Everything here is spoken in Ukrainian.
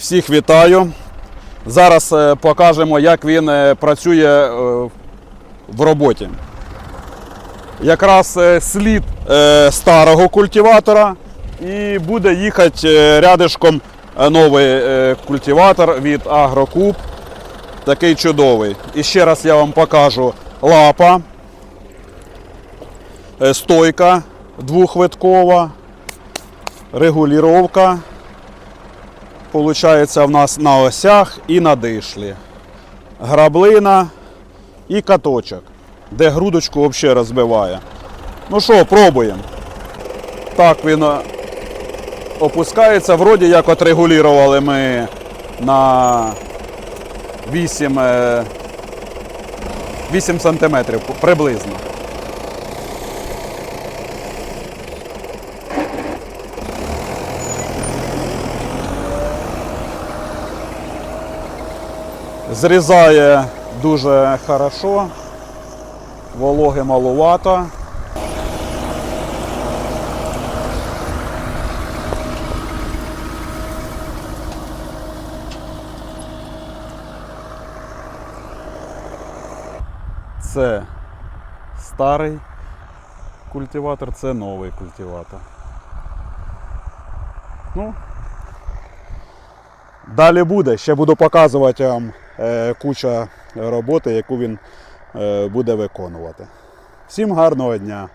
Всіх вітаю. Зараз е, покажемо, як він е, працює е, в роботі. Якраз слід старого культиватора і буде їхати рядишком новий культиватор від Агрокуб. Такий чудовий. І ще раз я вам покажу лапа, стойка двохвиткова, регулювання. Получається в нас на осях і на дишлі. Граблина і каточок, де грудочку взагалі розбиває. Ну що, пробуємо. Так він е, опускається. Вроді як от регулювали ми на 8, е, 8 сантиметрів приблизно. Зрізає дуже хорошо, вологи малувато. Це старий культиватор, це новий культиватор. Ну, Далі буде. Ще буду показувати вам куча роботи, яку він е, буде виконувати. Всім гарного дня!